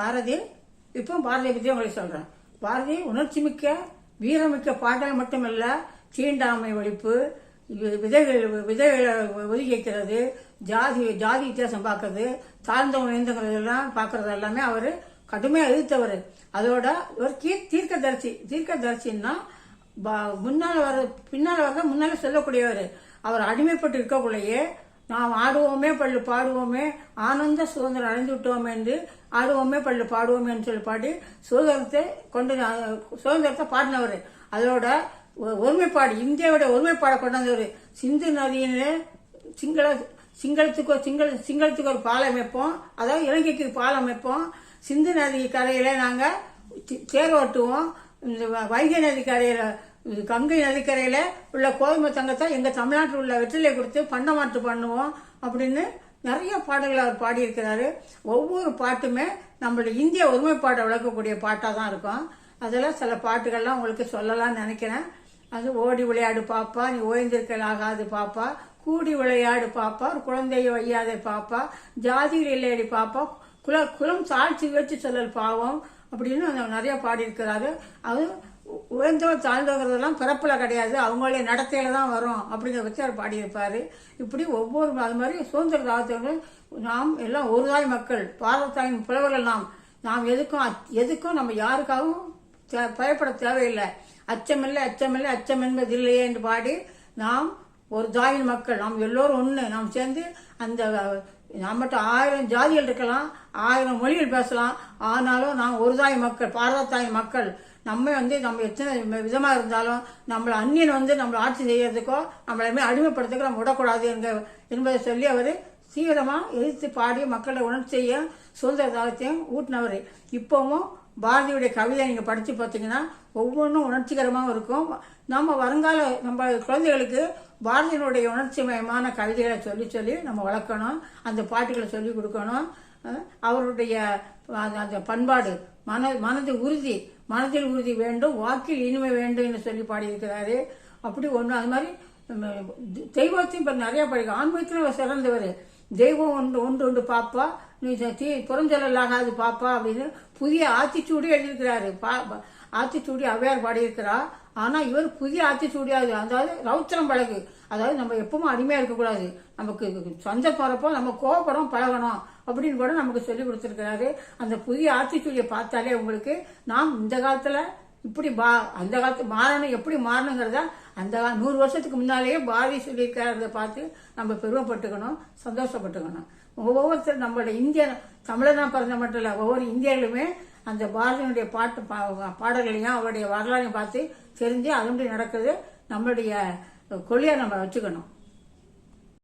பாரதி இப்போ பாரதியை பற்றி உங்களுக்கு சொல்கிறேன் பாரதி உணர்ச்சி மிக்க வீரமிக்க பாடல் மட்டுமல்ல தீண்டாமை ஒழிப்பு விதைகள் விதைகளை ஒதுக்கி வைக்கிறது ஜாதி ஜாதி வித்தியாசம் பார்க்கறது தாழ்ந்தவங்க உயர்ந்தவங்களெல்லாம் பார்க்கறது எல்லாமே அவர் கடுமையாக எதிர்த்தவர். அதோட ஒரு கீ- தீர்க்கதரிசி தீர்க்கதரிசின்னா ப- முன்னால வர பின்னால் வர முன்னால் சொல்லக்கூடியவர். அவர் அடிமைப்பட்டு இருக்கக்குள்ளேயே நாம் ஆடுவோமே பள்ளு பாடுவோமே ஆனந்த சுதந்திரம் அடைந்து விட்டோமே என்று ஆடுவோமே பள்ளு பாடுவோமே என்று சொல்லி பாடி சுதந்திரத்தை கொண்டு சுதந்திரத்தை பாடினவர். அதோட ஒருமைப்பாடு இந்தியாவோட ஒருமைப்பாடை கொண்டாந்தவர் சிந்து நதியிலே சிங்கள சிங்களத்துக்கு ஒரு சிங்கள சிங்களத்துக்கு ஒரு பாலம் வைப்போம் அதாவது இலங்கைக்கு பாலம் வைப்போம் சிந்து நதி கரையில் நாங்கள் தேர் ஓட்டுவோம் இந்த வைகை நதி கரையில் கங்கை நதிக்கரையில் உள்ள கோதுமை தங்கத்தை எங்கள் தமிழ்நாட்டில் உள்ள வெற்றிலை கொடுத்து பண்டமாற்று பண்ணுவோம் அப்படின்னு நிறைய பாடல்கள் அவர் பாடியிருக்கிறாரு. ஒவ்வொரு பாட்டுமே நம்மளுடைய இந்திய ஒருமைப்பாட்டை விளக்கக்கூடிய பாட்டாக தான் இருக்கும். அதில் சில பாட்டுகள்லாம் உங்களுக்கு சொல்லலாம்னு நினைக்கிறேன். அது ஓடி விளையாடு பாப்பா நீ ஓய்ந்திருக்கல் ஆகாது பாப்பா கூடி விளையாடு பாப்பா ஒரு குழந்தையை வையாதே பாப்பா ஜாதியில் இல்லையடி பாப்பா குல குலம் சாட்சி வச்சு சொல்லல் பாவம் அப்படின்னு அந்த நிறைய பாடியிருக்கிறாரு. அது உயர்ந்தவர் தாழ்ந்தவங்கிறதெல்லாம் பிறப்பில் கிடையாது. அவங்களுடைய நடத்தையில தான் வரும். அப்படிங்கிற வச்சு அவர் இப்படி ஒவ்வொரு அது மாதிரி சுதந்திர தாகத்தவர்கள் நாம் எல்லாம் ஒரு தாய் மக்கள் பாரதத்தாயின் புலவர்கள் நாம். நாம் எதுக்கும் அச்- எதுக்கும் நம்ம யாருக்காகவும் தே- பயப்பட தேவையில்லை. அச்சமில்லை அச்சமில்லை அச்சம் என்பது இல்லையே என்று பாடி நாம் ஒரு தாயின் மக்கள் நாம் எல்லோரும் ஒன்று நாம் சேர்ந்து அந்த நம்மகிட்ட ஆயிரம் ஜாதிகள் இருக்கலாம் ஆயிரம் மொழிகள் பேசலாம். ஆனாலும் நாம் ஒரு தாய் மக்கள் பாரத தாய் மக்கள். நம்ம வந்து நம்ம எத்தனை விதமாக இருந்தாலும் நம்மளை அந்நியன் வந்து நம்மளை ஆட்சி செய்யறதுக்கோ நம்மளையுமே அடிமைப்படுத்துக்கோ நம்ம விடக்கூடாது என்க என்பதை சொல்லி அவர் தீவிரமாக எதிர்த்து பாடி மக்களை உணர்ச்சி செய்ய சுதந்திர தாகத்தையும் ஊட்டினவர். இப்போவும் பாரதியுடைய கவிதை நீங்கள் படித்து பார்த்தீங்கன்னா ஒவ்வொன்றும் உணர்ச்சிகரமாகவும் இருக்கும். நம்ம வருங்கால நம்ம குழந்தைகளுக்கு பாரதியினுடைய உணர்ச்சிமயமான கவிதைகளை சொல்லி சொல்லி நம்ம வளர்க்கணும். அந்த பாட்டுகளை சொல்லி கொடுக்கணும். அவருடைய அந்த- பண்பாடு மன மனது உறுதி மனதில் உறுதி வேண்டும் வாக்கில் இனிமை வேண்டும் என்று சொல்லி பாடியிருக்கிறாரு. அப்படி ஒன்று அது மாதிரி தெய்வத்தையும் இப்போ நிறையா படிக்கும் ஆன்மீகத்தில் அவர் சிறந்தவர். தெய்வம் ஒன்று ஒன்று ஒன்று பாப்பா. நீ ச- தீ புறஞ்சொல்லாகாது பாப்பா அப்படின்னு புதிய ஆத்திச்சூடி எழுதியிருக்கிறாரு. பா ஆத்திச்சூடி அவையார் பாடியிருக்கிறா. ஆனால் இவர் புதிய ஆத்திச்சூடியாது அதாவது ரௌத்திரம் பழகு. அதாவது நம்ம எப்பவும் அடிமையாக இருக்கக்கூடாது. நமக்கு சொந்த போகிறப்போ நம்ம கோபப்படம் பழகணும் அப்படின்னு கூட நமக்கு சொல்லி கொடுத்துருக்கிறாரு. அந்த புதிய ஆத்திச்சூடியை பார்த்தாலே உங்களுக்கு நாம் இந்த காலத்தில் இப்படி பா அந்த காலத்து மாறணும் எப்படி மாறணுங்கிறத அந்த கா- நூறு வருஷத்துக்கு முன்னாலேயே பாரதி சொல்லியிருக்கிறத பார்த்து நம்ம பெருமைப்பட்டுக்கணும் சந்தோஷப்பட்டுக்கணும். ஒவ்வொருத்தர் நம்மளோட இந்திய தமிழனா பிறந்த மட்டும் இல்லை ஒவ்வொரு இந்தியர்களுமே அந்த பாரதியினுடைய பாட்டு பா- பாடல்களையும் அவருடைய வரலாறையும் பார்த்து தெரிஞ்சு அதனுடைய நடக்கிறது நம்மளுடைய கொள்கையை நம்ம வச்சுக்கணும்.